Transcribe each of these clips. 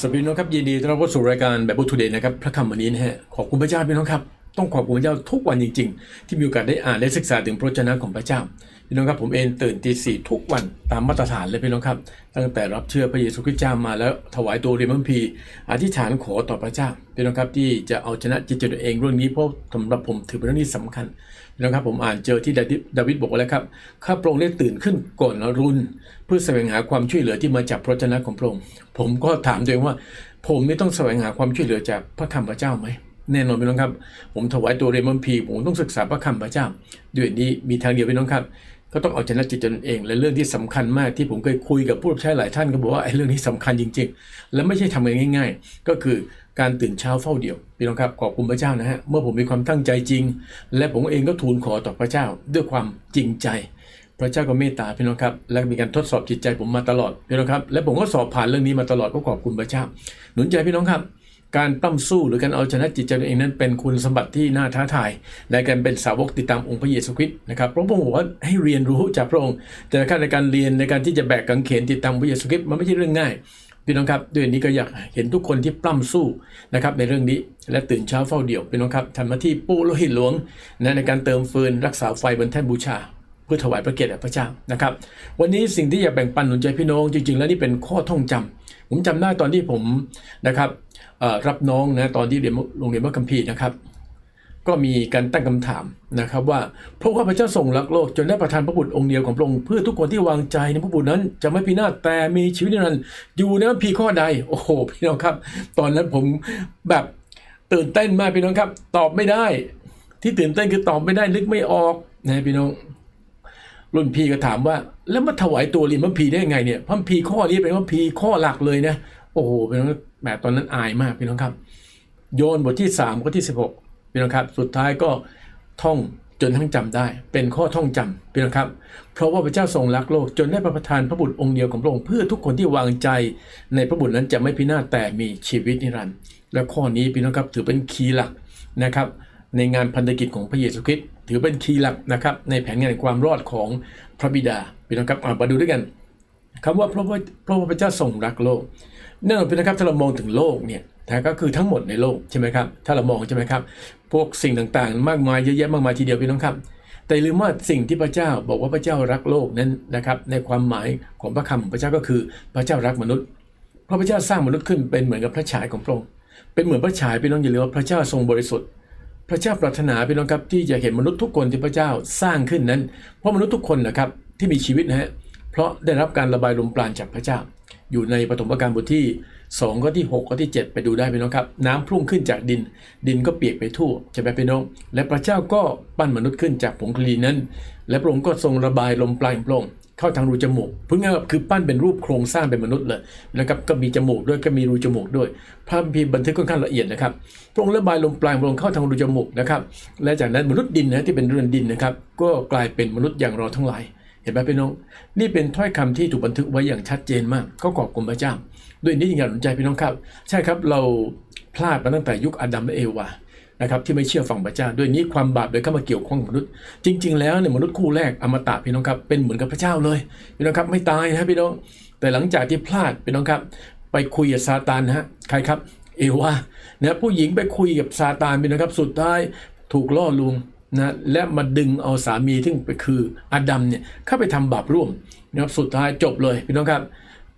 สวัสดีน้องครับยินดีต้อนรับเข้าสู่รายการแบบบุทูเดย์นะครับพระคำวันนี้นะฮะขอบคุณพระเจ้าพี่น้องครับ ต้องขอบคุณพระเจ้าทุกวันจริง ๆ ที่มีโอกาสได้อ่านได้ศึกษาถึงพระวจนะของพระเจ้าพี่น้องครับผมเองตื่นตีสี่ทุกวันตามมาตรฐานเลยพี่น้องครับ ตั้งแต่รับเชื่อพระเยซูคริสต์เจ้ามาแล้วถวายตัวเรียนมัมพีอธิษฐานขอต่อพระเจ้าพี่น้องครับที่จะเอาชนะจิตใจตัวเองเรื่องนี้เพราะสำหรับผมถือเป็นเรื่องที่สำคัญพี่น้องครับผมอ่านเจอที่ดาวิดดาวิดบอกแล้วครับข้าพระองค์ได้ตื่นขึ้นก่อนอรุณเพื่อแสวงหาความช่วยเหลือที่มาจากพระวจนะของพระองค์ผมก็ถามตัวเองว่า ผมไม่ต้องแสวงหาความช่วยเหลือจากพระคำพระเจ้าไหม แน่นอนพี่น้องครับ ผมถวายตัวเรียนมัมพีผมต้องศึกษาพระคำพระเจ้า ด้วยนี้มีทางเดียวพี่น้องครับ ก็ต้องเอาชนะจิตตนเอง และเรื่องที่สำคัญมากที่ผมเคยคุยกับผู้รับใช้หลายท่านก็บอกว่าไอ้เรื่องนี้สำคัญจริง ๆ และไม่ใช่ทำง่ายๆ ก็คือการตื่นเช้าเฝ้าเดี่ยวพี่น้องครับขอบคุณพระเจ้านะฮะเมื่อผมมีความตั้งใจจริง และผมเองก็ทูลขอต่อพระเจ้าด้วยความจริงใจ พระเจ้าก็เมตตาพี่น้องครับ และมีการทดสอบจิตใจผมมาตลอดพี่น้องครับและผมก็สอบผ่านเรื่องนี้มาตลอดก็ขอบคุณพระเจ้า หนุนใจพี่น้องครับ การปล้ำสู้หรือการเอาชนะจิตใจตัวเองนั้นเป็นคุณสมบัติที่น่าท้าทาย และการเป็นสาวกติดตามองค์พระเยซูคริสต์นะครับพระองค์บอกว่าให้เรียนรู้จากพระองค์ แต่ในการเรียนในการที่จะแบกกังเขนติดตามพระเยซูคริสต์มันไม่ใช่เรื่องง่ายพี่น้องครับด้วยนี้ก็อยากเห็นทุกคนที่ปล้ำสู้นะครับในเรื่องนี้และตื่นเช้าเฝ้าเดี่ยวพี่น้องครับทำหน้าที่ปูโลหิตหลวงนะในการเติมฟืนรักษาไฟบนแท่นบูชาเพื่อถวายพระเกียรติแด่พระเจ้านะครับ วันนี้สิ่งที่อยากแบ่งปันหนุนใจพี่น้องจริงๆ แล้วนี่เป็นข้อท่องจำผมจำได้ตอนที่ผมนะครับ รับน้องนะตอนที่เรียนโรงเรียนวัดคัมภีร์นะครับ ก็มีการตั้งคำถามนะครับ ว่าเพราะว่าพระเจ้าทรงรักโลกจนได้ประทานพระบุตรองค์เดียวของพระองค์เพื่อทุกคนที่วางใจในพระบุตรนั้น จะไม่พินาศแต่มีชีวิตนิรันดร์อยู่ในะพี่ข้อใดโอ้โหพี่น้องครับ ตอนนั้นผมแบบตื่นเต้นมากพี่น้องครับ ตอบไม่ได้ ที่ตื่นเต้นคือตอบไม่ได้นึกไม่ออกนะพี่น้องรุ่นพี่ก็ถามว่า แล้วมาถวายตัวเรียนพระพีได้ยังไงเนี่ยพระพีข้อนี้เป็นพระพีข้อหลักเลยนะ อ้โหพี่น้องแหมตอนนั้นอายมากพี่น้องครับ โยนบทที่3ข้อที่ 16พี่น้องครับ สุดท้ายก็ท่องจนทั้งจำได้ เป็นข้อท่องจำพี่น้องครับ เพราะว่าพระเจ้าทรงรักโลกจนได้ประทานพระบุตรองค์เดียวของพระองค์เพื่อทุกคนที่วางใจในพระบุตรนั้นจะไม่พินาศแต่มีชีวิตนิรันดร์และข้อนี้พี่น้องครับถือเป็นคีย์หลักนะครับในงานพันธกิจของพระเยซูคริสต์ถือเป็นคีย์หลักนะครับในแผนงานความรอดของพระบิดาพี่น้องครับมาดูด้วยกันคำว่าเพราะว่าเพราะว่าพระเจ้าทรงรักโลก แน่นอนนะครับถ้าเรามองถึงโลกเนี่ยนะก็คือทั้งหมดในโลกใช่ไหมครับถ้าเรามองใช่ไหมครับ พวกสิ่งต่างๆ มากมายเยอะแยะมากมายทีเดียวพี่น้องครับ แต่ลืมว่าสิ่งที่พระเจ้าบอกว่าพระเจ้ารักโลกนั้นนะครับ ในความหมายของพระคำของพระเจ้าก็คือพระเจ้ารักมนุษย์เพราะพระเจ้าสร้างมนุษย์ขึ้นเป็นเหมือนกับพระฉายของพระองค์เป็นเหมือนพระฉายพี่น้องอย่าลืมว่าพระเจ้าทรงบริสุทธิ์ พระเจ้าปรารถนาพี่น้องครับที่จะเห็นมนุษย์ทุกคนที่พระเจ้าสร้างขึ้นนั้น เพราะมนุษย์ทุกคนนะครับที่มีชีวิตนะฮะเพราะได้รับการระบายลมปราณจากพระเจ้า อยู่ในปฐมกาลบทที่ 2 ข้อที่ 6 ข้อที่ 7 ไปดูได้พี่น้องครับ น้ำพุ่งขึ้นจากดิน ดินก็เปียกไปทั่วใช่ไหมพี่น้อง และพระเจ้าก็ปั้นมนุษย์ขึ้นจากผงคลีนั้น และพระองค์ก็ทรงระบายลมปราณของพระองค์เข้าทางรูจมูกพื่อง่ายคือปั้นเป็นรูปโครงสร้างเป็นมนุษย์เลยนะครับก็มีจมูกด้วยก็มีรูจมูกด้วยพระคัมภีบันทึกค่อนข้างละเอียดนะครับพระองค์ระบายลมปราณพระองค์เข้าทางรูจมูกนะครับและจากนั้นมนุษย์ดินนะที่เป็นเรือนดินนะครับก็กลายเป็นมนุษย์อย่างเราทั้งหลาย เห็นไหมพี่น้อง นี่เป็นถ้อยคำที่ถูกบันทึกไว้อย่างชัดเจนมากก็ขอบคุณพระเจ้า ด้วยนี้ยังอยากสนใจพี่น้องครับ ใช่ครับเราพลาดมาตั้งแต่ยุคอดัมและเอวานะครับที่ไม่เชื่อฟังพระเจ้า ด้วยนี้ความบาปเลยเข้ามาเกี่ยวข้องมนุษย์ จริง ๆ แล้วเนี่ยมนุษย์คู่แรกอมตะพี่น้องครับเป็นเหมือนกับพระเจ้าเลยพี่น้องครับไม่ตายนะพี่น้อง แต่หลังจากที่พลาดพี่น้องครับ ไปคุยกับซาตานนะฮะใครครับ เอวานะผู้หญิงไปคุยกับซาตานพี่น้องครับ สุดท้ายถูกล่อลวง นะและมาดึงเอาสามีที่ไปคืออดัมเนี่ยเข้าไปทำบาปร่วมนะครับสุดท้ายจบเลยพี่น้องครับ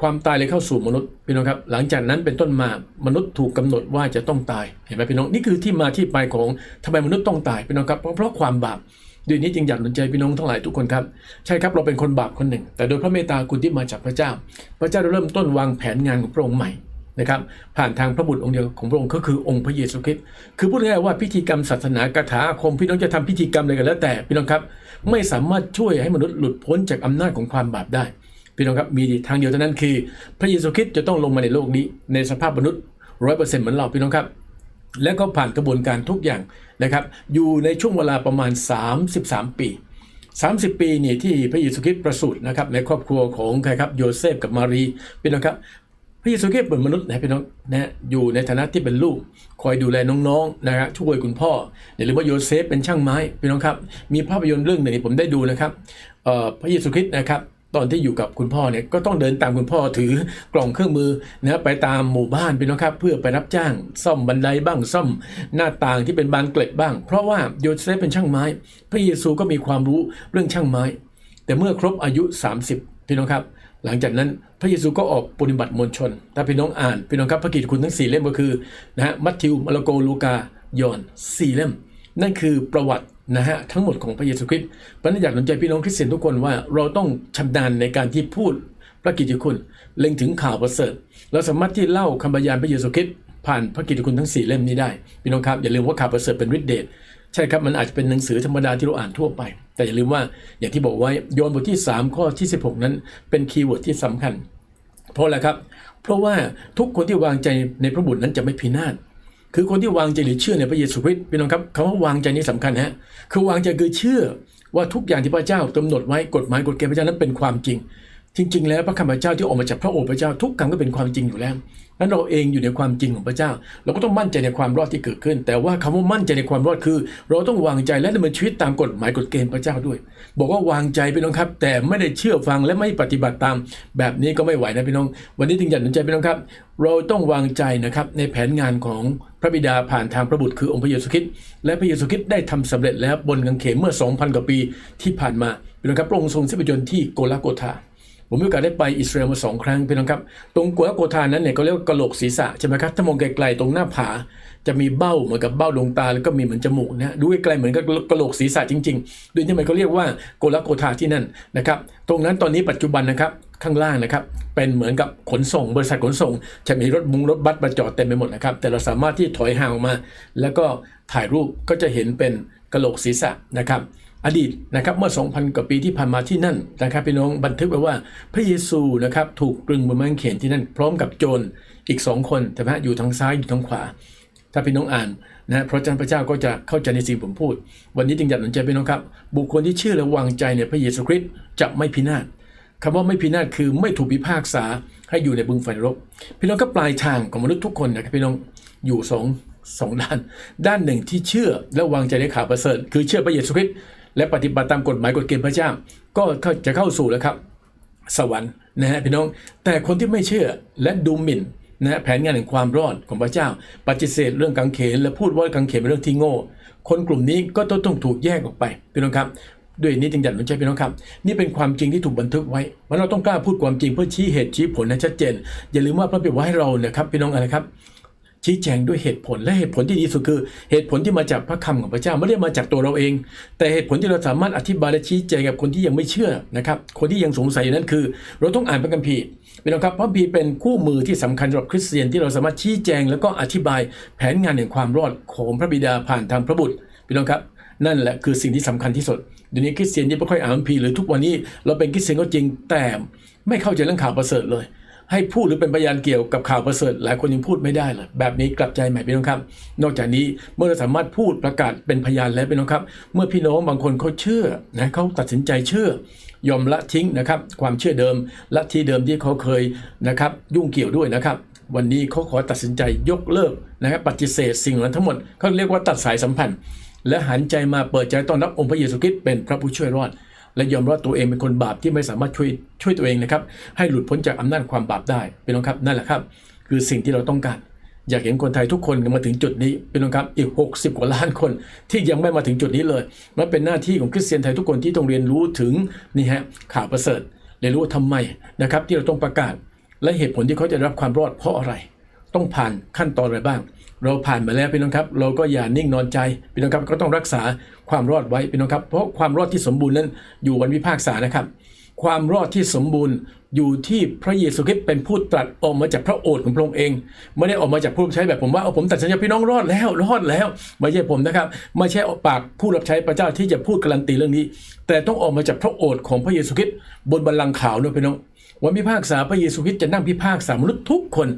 ความตายเลยเข้าสู่มนุษย์พี่น้องครับ หลังจากนั้นเป็นต้นมามนุษย์ถูกกำหนดว่าจะต้องตายเห็นไหมพี่น้องนี่คือที่มาที่ไปของทำไมมนุษย์ต้องตายพี่น้องครับเพราะเพราะความบาปด้วยนี้จึงอยากหนุนใจพี่น้องทั้งหลายทุกคนครับใช่ครับเราเป็นคนบาปคนหนึ่ง แต่โดยพระเมตตาคุณที่มาจากพระเจ้า พระเจ้าได้เริ่มต้นวางแผนงานของพระองค์ใหม่ นะครับผ่านทางพระบุตรองค์เดียวของพระองค์ก็คือองค์พระเยซูคริสต์คือพูดง่ายๆว่าพิธีกรรมศาสนากถาอาคมพี่น้องจะทำพิธีกรรมอะไรกันแล้วแต่พี่น้องครับไม่สามารถช่วยให้มนุษย์หลุดพ้นจากอำนาจของความบาปได้พี่น้องครับมีทางเดียวเท่านั้นคือ พระเยซูคริสต์จะต้องลงมาในโลกนี้ ในสภาพมนุษย์ร้อยเปอร์เซ็นต์เหมือนเราพี่น้องครับและก็ผ่านกระบวนการทุกอย่างนะครับ อยู่ในช่วงเวลาประมาณ 33 ปี 30 ปีนี่ที่พระเยซูคริสต์ประสูตินะครับในครอบครัวของใครครับโยเซฟกับมารีพี่น้องครับ พระเยซูคริสต์เป็นมนุษย์นะพี่น้องนะอยู่ในฐานะที่เป็นลูก คอยดูแลน้องๆนะฮะช่วยคุณพ่ออย่าลืมว่าโยเซฟเป็นช่างไม้พี่น้องครับ มีภาพยนตร์เรื่องหนึ่งที่ผมได้ดูนะครับพระเยซูคริสต์นะครับตอนที่อยู่กับคุณพ่อเนี่ยก็ต้องเดินตามคุณพ่อถือกล่องเครื่องมือนะไปตามหมู่บ้านพี่น้องครับ เพื่อไปรับจ้าง ซ่อมบันไดบ้างซ่อมหน้าต่างที่เป็นบานเกล็ดบ้าง เพราะว่าโยเซฟเป็นช่างไม้ พระเยซูก็มีความรู้เรื่องช่างไม้ แต่เมื่อครบอายุ 30พี่น้องครับ หลังจากนั้นพระเยซูก็ออกปฏิบัติมวลชน ถ้าพี่น้องอ่านพี่น้องครับพระกิตติคุณทั้ง 4 เล่มก็คือนะฮะมัทธิวมาระโกลูกายอห์น4เล่ม นั่นคือประวัตินะฮะทั้งหมดของพระเยซูคริสต์เพราะนั้นอยากหนุนใจพี่น้องคริสเตียนทุกคนว่าเราต้องชำนาญในการที่พูดพระกิตติคุณเล็งถึงข่าวประเสริฐเราสามารถที่เล่าคำบรรยายพระเยซูคริสต์ผ่านพระกิตติคุณทั้ง 4 เล่มนี้ได้พี่น้องครับอย่าลืมว่าข่าวประเสริฐเป็นฤทธิเดชใช่ครับมันอาจจะเป็นหนังสือธรรมดาที่เราอ่านทั่วไป แต่อย่าลืมว่าอย่างที่บอกไว้โยนบทที่ 3 ข้อที่ 16 นั้น เป็นคีย์เวิร์ดที่สำคัญ เพราะอะไรครับ เพราะว่าทุกคนที่วางใจในพระบุตรนั้นจะไม่พินาศคือคนที่วางใจหรือเชื่อในพระเยซูคริสต์พี่น้องครับคำว่าวางใจนี้สำคัญฮะคือวางใจคือเชื่อว่าทุกอย่างที่พระเจ้ากำหนดไว้กฎหมายกฎเกณฑ์พระเจ้านั้นเป็นความจริง จริง ๆ แล้วพระคำพระเจ้าที่ออกมาจากพระโอษฐ์พระเจ้าทุกคำก็เป็นความจริงอยู่แล้วนั้นเราเองอยู่ในความจริงของพระเจ้า เราก็ต้องมั่นใจในความรอดที่เกิดขึ้น แต่ว่าคำว่ามั่นใจในความรอดคือ เราต้องวางใจและดำเนินชีวิตตามกฎหมายกฎเกณฑ์พระเจ้าด้วย บอกว่าวางใจพี่น้องครับ แต่ไม่ได้เชื่อฟังและไม่ปฏิบัติตาม แบบนี้ก็ไม่ไหวนะพี่น้อง วันนี้จึงอยากหนุนใจพี่น้องครับ เราต้องวางใจนะครับในแผนงานของพระบิดาผ่านทางพระบุตรคือองค์พระเยซูคริสต์และพระเยซูคริสต์ได้ทำสำเร็จแล้วบนกางเขนเมื่อ 2,000 กว่าปีที่ผ่านมาพี่น้องครับพระองค์ทรงสิ้นพระชนที่โกลาโกธา ผมมีโอกาสได้ไปอิสราเอลมาสองครั้งพี่น้องครับ ตรงกัวโกธานั้นเนี่ยเขาเรียกว่ากะโหลกศีรษะใช่ไหมครับ ถ้ามองไกลๆตรงหน้าผา จะมีเบ้าเหมือนกับเบ้าดวงตาแล้วก็มีเหมือนจมูกนะดูไกลๆเหมือนกับกะโหลกศีรษะจริงๆโดยที่มันเขาเรียกว่าโกลโกธาที่นั่นนะครับ ตรงนั้นตอนนี้ปัจจุบันนะครับข้างล่างนะครับ เป็นเหมือนกับขนส่ง บริษัทขนส่ง จะมีรถมุงรถบัสมาจอดเต็มไปหมดนะครับ แต่เราสามารถที่ถอยห่างออกมา แล้วก็ถ่ายรูปก็จะเห็นเป็นกะโหลกศีรษะนะครับ อดีตนะครับเมื่อ 2,000 กว่าปีที่ผ่านมาที่นั่นนะครับพี่น้องบันทึกไว้ว่าพระเยซูนะครับถูกตรึงบนไม้กางเขนที่นั่น พร้อมกับโจรอีกสองคนแต่พระอยู่ทางซ้ายอยู่ทางขวา ถ้าพี่น้องอ่านนะเพราะฉะนั้นพระเจ้าก็จะเข้าใจในสิ่งผมพูด วันนี้จึงอยากหนุนใจพี่น้องครับ บุคคลที่เชื่อและวางใจในพระเยซูคริสต์จะไม่พินาศคำว่าไม่พินาศคือไม่ถูกพิพากษาให้อยู่ในบึงไฟนรก พี่น้องก็ปลายทางของมนุษย์ทุกคนนะครับพี่น้องอยู่สองสองด้าน ด้านหนึ่งที่เชื่อและวางใจในข่าวประเสริฐ คือเชื่อพระเยซูคริสต์ และปฏิบัติตามกฎหมายกฎเกณฑ์พระเจ้า ก็จะเข้าสู่แล้วครับ สวรรค์นะฮะพี่น้อง แต่คนที่ไม่เชื่อและดูหมิ่นนะฮะแผนงานแห่งความรอดของพระเจ้า ปฏิเสธเรื่องกังเขน และพูดว่ากังเขนเป็นเรื่องที่โง่ คนกลุ่มนี้ก็ต้องถูกแยกออกไปพี่น้องครับด้วยนี้จึงอยากหนุนใจพี่น้องครับ นี่เป็นความจริงที่ถูกบันทึกไว้ว่าเราต้องกล้าพูดความจริงเพื่อชี้เหตุชี้ผลให้ชัดเจน อย่าลืมว่าพระบิดาให้เราเนี่ยครับพี่น้องอะไรครับ ชี้แจงด้วยเหตุผลและเหตุผลที่ดีสุดคือ เหตุผลที่มาจากพระคำของพระเจ้าไม่ได้มาจากตัวเราเอง แต่เหตุผลที่เราสามารถอธิบายและชี้แจงกับคนที่ยังไม่เชื่อนะครับคนที่ยังสงสัยอยู่นั้นคือ เราต้องอ่านพระคัมภีร์พี่น้องครับพระคัมภีร์เป็นคู่มือที่สำคัญสำหรับคริสเตียนที่เราสามารถชี้แจง แล้วก็อธิบายแผนงานแห่งความรอดของพระบิดาผ่านทางพระบุตรพี่น้องครับนั่นแหละคือสิ่งที่สำคัญที่สุดเดี๋ยวนี้คริสเตียนที่ไม่ค่อยอ่านพระคัมภีร์หรือทุกวันนี้เราเป็นคริสเตียนก็จริงแต่ไม่เข้าใจเรื่องข่าวประเสริฐเลย ให้พูดหรือเป็นพยานเกี่ยวกับข่าวประเสริฐ หลายคนยังพูดไม่ได้เลยแบบนี้กลับใจใหม่พี่น้องครับ นอกจากนี้เมื่อเราสามารถพูดประกาศเป็นพยานแล้วพี่น้องครับ เมื่อพี่น้องบางคนเขาเชื่อนะเขาตัดสินใจเชื่อยอมละทิ้งนะครับความเชื่อเดิมละที่เดิมที่เขาเคยนะครับยุ่งเกี่ยวด้วยนะครับ วันนี้เขาขอตัดสินใจยกเลิกนะครับปฏิเสธสิ่งเหล่านั้นทั้งหมดเขาเรียกว่าตัดสายสัมพันธ์ และหันใจมาเปิดใจต้อนรับองค์พระเยซูคริสต์เป็นพระผู้ช่วยรอด และยอมรับตัวเองเป็นคนบาปที่ไม่สามารถช่วยช่วยตัวเองนะครับ ให้หลุดพ้นจากอำนาจความบาปได้เป็นองครับนั่นแหละครับ คือสิ่งที่เราต้องการ อยากเห็นคนไทยทุกคนมาถึงจุดนี้เป็นองครับอีก 60 กว่าล้านคนที่ยังไม่มาถึงจุดนี้เลยมันเป็นหน้าที่ของคริสเตียนไทยทุกคนที่ต้องเรียนรู้ถึงนี่ฮะข่าวประเสริฐเรียนรู้ว่าทำไมนะครับที่เราต้องประกาศ และเหตุผลที่เขาจะรับความรอดเพราะอะไร ต้องผ่านขั้นตอนอะไรบ้าง เราผ่านมาแล้วพี่น้องครับ เราก็อย่านิ่งนอนใจพี่น้องครับก็ต้องรักษาความรอดไว้พี่น้องครับ เพราะความรอดที่สมบูรณ์นั้นอยู่วันวิพากษานะครับ ความรอดที่สมบูรณ์อยู่ที่พระเยซูคริสต์เป็นผู้ตรัสออกมาจากพระโอษฐ์ของพระองค์เอง ไม่ได้ออกมาจากผู้รับใช้แบบผมว่าเอาผมตัดสินใจพี่น้องรอดแล้วรอดแล้วไม่ใช่ผมนะครับ ไม่ใช่ออกปากผู้รับใช้พระเจ้าที่จะพูดการันตีเรื่องนี้ แต่ต้องออกมาจากพระโอษฐ์ของพระเยซูคริสต์บนบัลลังก์ขาวด้วยพี่น้องวันพิพากษาพระเยซูคริสต์จะนั่งพิพากษามนุษย์ทุกคน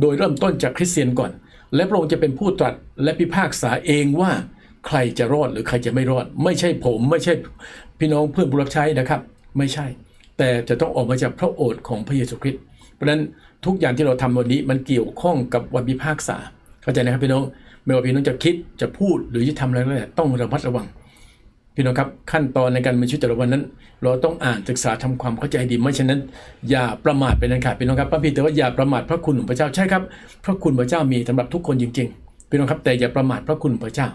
โดยเริ่มต้นจากคริสเตียนก่อน และพระองค์จะเป็นผู้ตรัสและพิพากษาเองว่าใครจะรอดหรือใครจะไม่รอด ไม่ใช่ผมไม่ใช่พี่น้องเพื่อนผู้รับใช้นะครับ ไม่ใช่ แต่จะต้องออกมาจากพระโอษฐ์ของพระเยซูคริสต์เพราะฉะนั้นทุกอย่างที่เราทำวันนี้มันเกี่ยวข้องกับวันพิพากษา เข้าใจนะครับพี่น้องไม่ว่าพี่น้องจะคิดจะพูดหรือจะทำอะไรก็แล้วแต่ต้องระมัดระวัง พี่น้องครับขั้นตอนในการมีชีวิตแต่ละวันนั้น เราต้องอ่านศึกษาทำความเข้าใจดีไม่ฉะนั้น อย่าประมาทเป็นอันขาดพี่น้องครับพระพีแต่ว่าอย่าประมาทพระคุณของพระเจ้าใช่ครับพระคุณพระเจ้ามีสำหรับทุกคนจริง ๆ พี่น้องครับแต่อย่าประมาทพระคุณพระเจ้า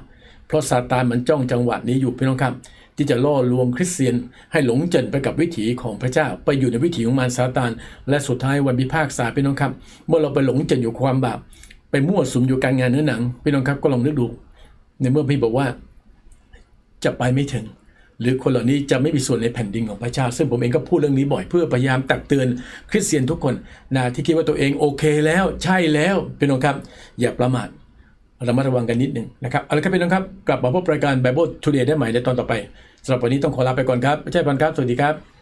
เพราะซาตานมันจ้องจังหวะนี้อยู่พี่น้องครับที่จะล่อลวงคริสเตียนให้หลงเจนไปกับวิถีของพระเจ้า ไปอยู่ในวิถีของมารซาตาน และสุดท้ายวันพิพากษาพี่น้องครับ เมื่อเราไปหลงเจนอยู่ความบาปไปมั่วสุมอยู่การงานเนื้อหนังพี่น้องครับก็ลองนึกดู ในเมื่อพี่บอกว่า จะไปไม่ถึง หรือคนเหล่านี้จะไม่มีส่วนในแผ่นดินของพระเจ้า ซึ่งผมเองก็พูดเรื่องนี้บ่อยเพื่อพยายามตักเตือนคริสเตียนทุกคนนะที่คิดว่าตัวเองโอเคแล้วใช่แล้วพี่น้องครับ อย่าประมาทระมัดระวังกันนิดหนึ่งนะครับเอาละครับพี่น้องครับ กลับมาพบรายการ Bible Today ได้ใหม่ในตอนต่อไปสำหรับวันนี้ต้องขอลาไปก่อนครับไม่ใช่พันครับ สวัสดีครับ